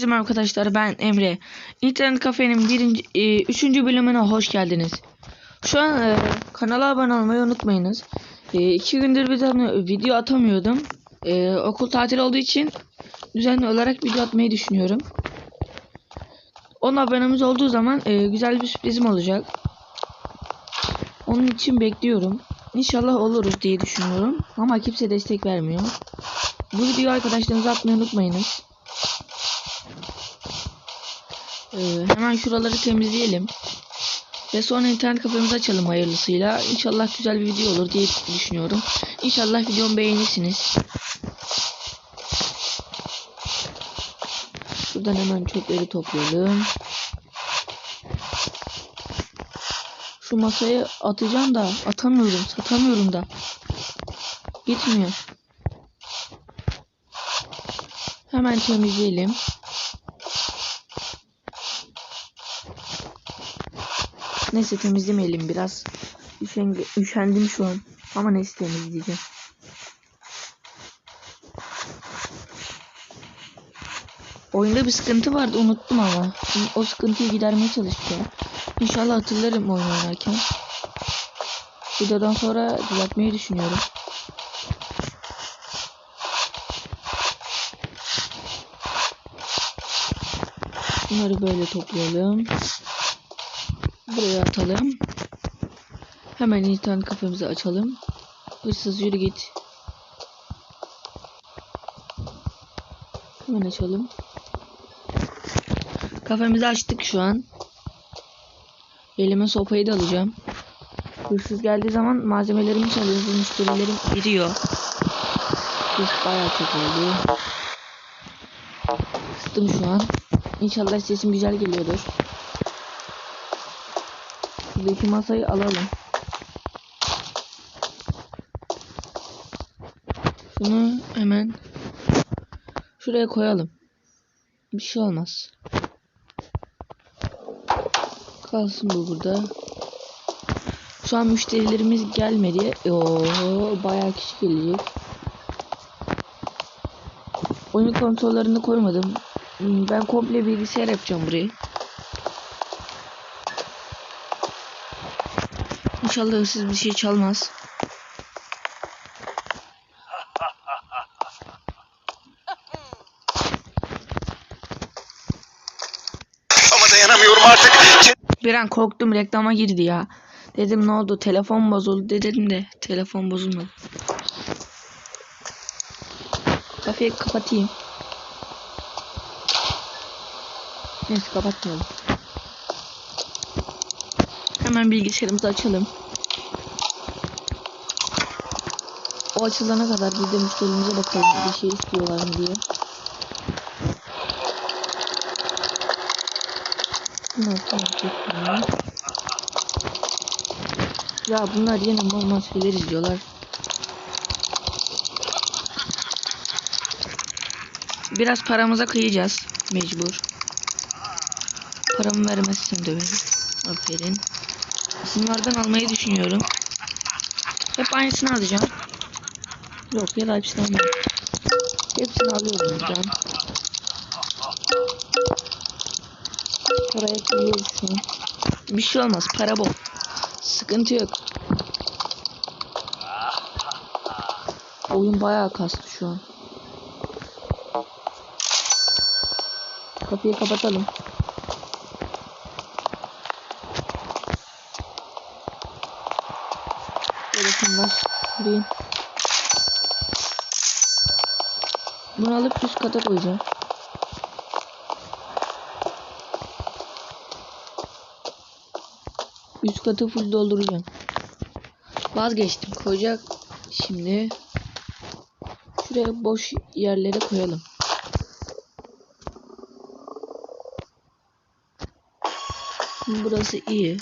Herkese merhaba arkadaşlar ben Emre. İnternet kafenin birinci, e, bölümüne hoş geldiniz. Şu an e, kanala abone olmayı unutmayınız. E, gündür bir tane video atamıyordum. E, okul tatil olduğu için düzenli olarak video atmayı düşünüyorum. 10 abonemiz olduğu zaman e, güzel bir sürprizim olacak. Onun için bekliyorum. İnşallah oluruz diye düşünüyorum. Ama kimse destek vermiyor. Bu videoyu arkadaşlarınıza atmayı unutmayınız. Ee, hemen şuraları temizleyelim. Ve sonra internet kafemizi açalım hayırlısıyla. İnşallah güzel bir video olur diye düşünüyorum. İnşallah videomu beğenirsiniz. Şuradan hemen çöpleri toplayalım. Şu masayı atacağım da atamıyorum, satamıyorum da. Gitmiyor. Hemen temizleyelim. Neyse temizlemeyelim biraz. Üşenge, üşendim şu an. Ama neyse temizleyeceğim. Oyunda bir sıkıntı vardı unuttum ama. Şimdi o sıkıntıyı gidermeye çalışacağım. İnşallah hatırlarım oyun oynarken. Videodan sonra düzeltmeyi düşünüyorum. Bunları böyle toplayalım. Buraya atalım. Hemen internet kafemizi açalım. Hırsız yürü git. Hemen açalım. Kafemizi açtık şu an. Elime sopayı da alacağım. Hırsız geldiği zaman malzemelerimi çalıyor. Müşterilerim giriyor. Hırs bayağı çok oldu. Kıstım şu an. İnşallah sesim güzel geliyordur. Şuradaki masayı alalım. Şunu hemen şuraya koyalım. Bir şey olmaz. Kalsın bu burada. Şu an müşterilerimiz gelmedi. Oo, bayağı kişi gelecek. Oyun kontrollerini koymadım. Hmm, Ben komple bilgisayar yapacağım burayı. İnşallah hırsız bir şey çalmaz. Ama dayanamıyorum artık. Bir an korktum reklama girdi ya. Dedim ne oldu telefon bozuldu dedim de telefon bozulmadı. Kafayı kapatayım. Neyse kapatmayalım. Hemen bilgisayarımızı açalım. O açılana kadar biz de müşterimize bakalım bir şey istiyorlar mı diye. Ya bunlar yine normal şeyler izliyorlar. Biraz paramıza kıyacağız. Mecbur. Paramı vermezsem döverim. Aferin. Bunlardan almayı düşünüyorum. Hep aynısını alacağım. Yok ya da hepsini almıyorum. Hepsini alıyorum buradan. Paraya an. Bir şey olmaz. Para bol. Sıkıntı yok. Oyun bayağı kastı şu an. Kapıyı kapatalım. Var. Gireyim. Bunu alıp üst kata koyacağım. Üst katı full dolduracağım. Vazgeçtim. Koyacak. Şimdi şuraya boş yerlere koyalım. Burası iyi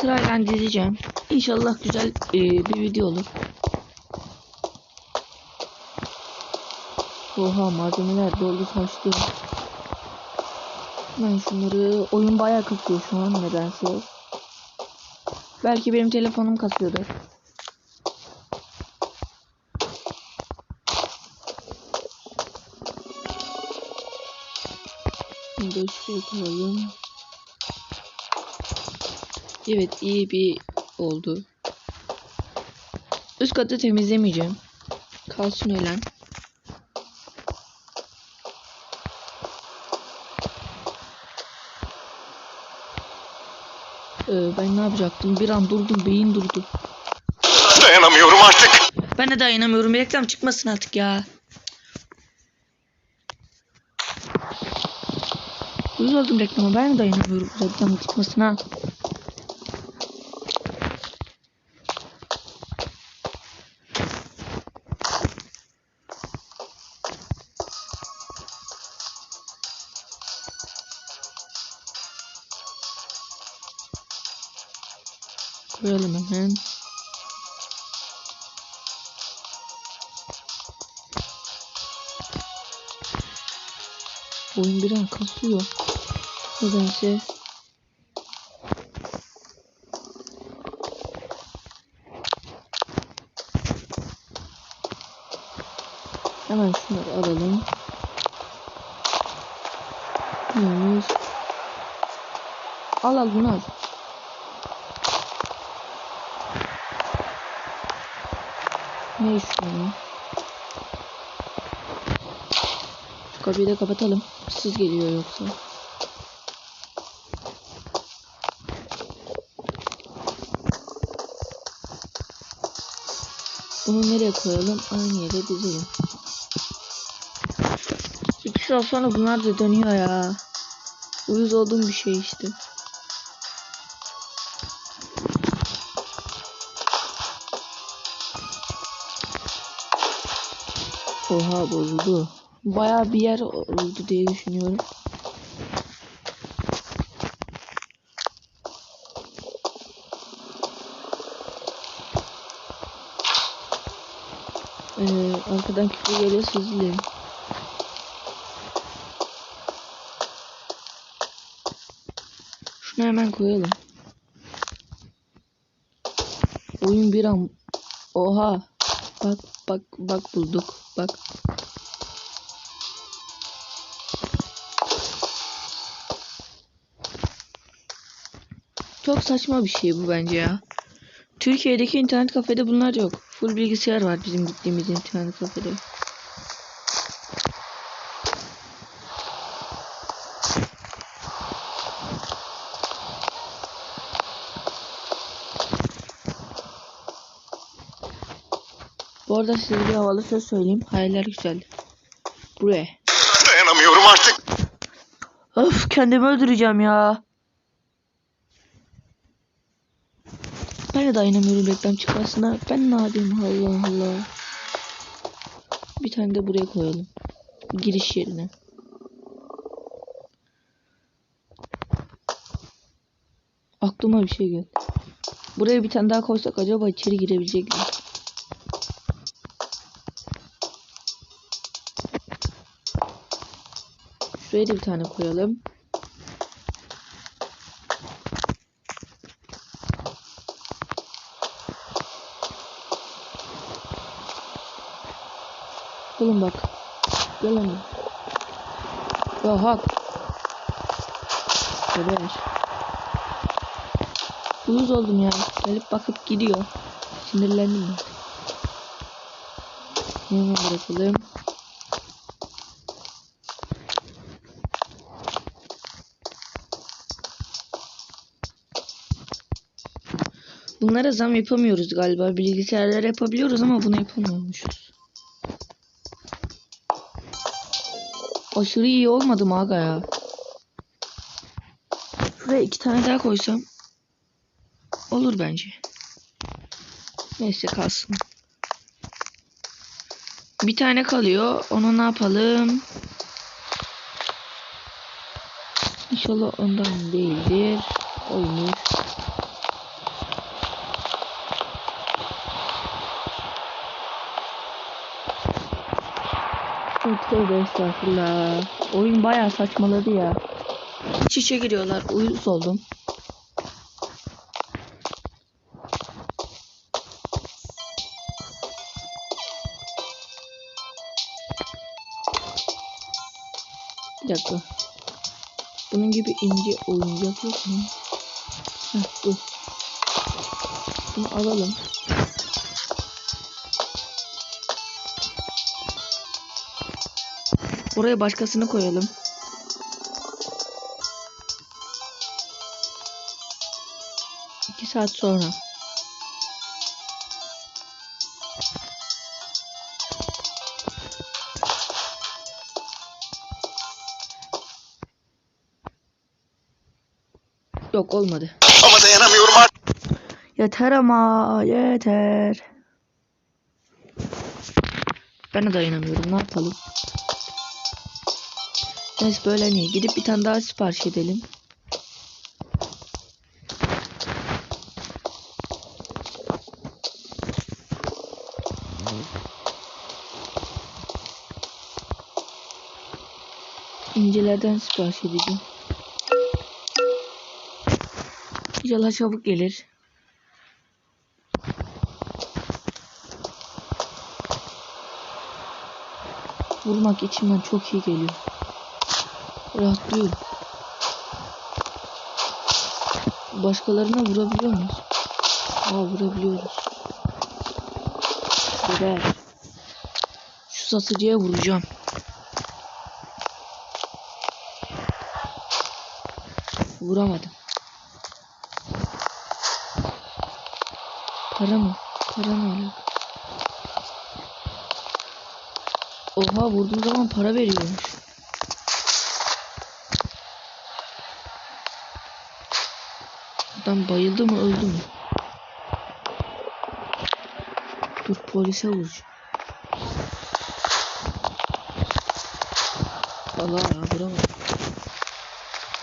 sırayla dizeceğim. İnşallah güzel e, bir video olur. Oha malzemeler doldu taştı. Ben şunları oyun bayağı kasıyor şu an nedense. Belki benim telefonum kasıyordur. Şimdi ışığı koyalım. Evet iyi bir oldu. Üst katı temizlemeyeceğim. Kalsın öyle. Ee, ben ne yapacaktım? Bir an durdum, beyin durdu. Dayanamıyorum artık. Ben de dayanamıyorum. Reklam çıkmasın artık ya. Uyuz oldum reklama. Ben de dayanamıyorum reklam çıkmasına. Koyalım hemen. Oyun bir an kasıyor. Nedense. Hemen şunları alalım. Neymiş? Al al bunu al. Yani? Şu kapıyı da kapatalım. Siz geliyor yoksa. Bunu nereye koyalım? Aynı yere dizelim. İki saat sonra bunlar da dönüyor ya. Uyuz olduğum bir şey işte. Oha bozuldu. Bayağı bir yer oldu diye düşünüyorum. Ee, arkadan küfür geliyor dilerim. Şunu hemen koyalım. Oyun bir an Oha. Bak bak bak bulduk. Bak. Çok saçma bir şey bu bence ya. Türkiye'deki internet kafede bunlar yok. Full bilgisayar var bizim gittiğimiz internet kafede. Bu arada size bir havalı söz söyleyeyim. Hayaller güzel. Buraya. Dayanamıyorum artık. Of kendimi öldüreceğim ya. Ben de dayanamıyorum reklam çıkmasına. Ben ne yapayım Allah Allah. Bir tane de buraya koyalım. Giriş yerine. Aklıma bir şey geldi. Buraya bir tane daha koysak acaba içeri girebilecek mi? Şuraya da bir tane koyalım. Oğlum bak. Gel lan. Ya hak. Geber. Uyuz oldum ya. Gelip bakıp gidiyor. Sinirlendim ben. Hemen bırakalım. Bunlara zam yapamıyoruz galiba. Bilgisayarlara yapabiliyoruz ama bunu yapamıyormuşuz. Aşırı iyi olmadı mı aga ya? Şuraya iki tane daha koysam olur bence. Neyse kalsın. Bir tane kalıyor. Onu ne yapalım? İnşallah ondan değildir. Olmuş. Çok tövbe estağfurullah. Oyun bayağı saçmaladı ya. İç içe giriyorlar. Uyuz oldum. Bir dakika. Bunun gibi ince oyuncak yok mu? Heh, bu. Bunu alalım. Oraya başkasını koyalım. İki saat sonra. Yok olmadı. Ama dayanamıyorum artık. Yeter ama yeter. Ben de dayanamıyorum ne yapalım. Neyse böyle niye gidip bir tane daha sipariş edelim. İncelerden sipariş edeceğim. İnşallah çabuk gelir. Vurmak içimden çok iyi geliyor. Rahatlıyorum. Başkalarına vurabiliyor muyuz? Aa vurabiliyoruz. Geber. Şu satıcıya vuracağım. Vuramadım. Para mı? Para mı alaka? Oha vurduğum zaman para veriyormuş. Adam bayıldı mı öldü mü? Dur polise vuracağım. Allah ya vuramadım.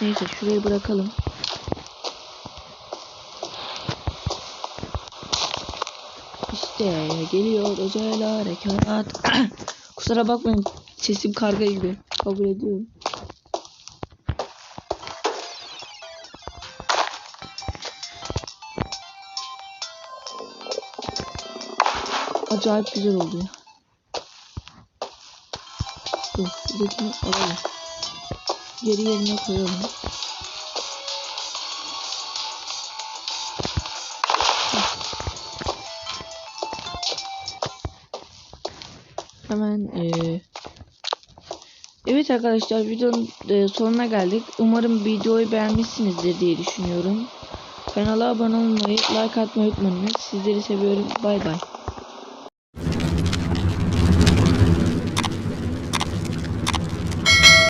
Neyse şurayı bırakalım. İşte geliyor özel harekat. Kusura bakmayın sesim karga gibi. Kabul ediyorum. Acayip güzel oldu ya. Dur, buradakini alalım. Geri yerine koyalım. Hemen eee Evet arkadaşlar videonun e, sonuna geldik. Umarım videoyu beğenmişsinizdir diye düşünüyorum. Kanala abone olmayı, like atmayı unutmayın. Sizleri seviyorum. Bay bay.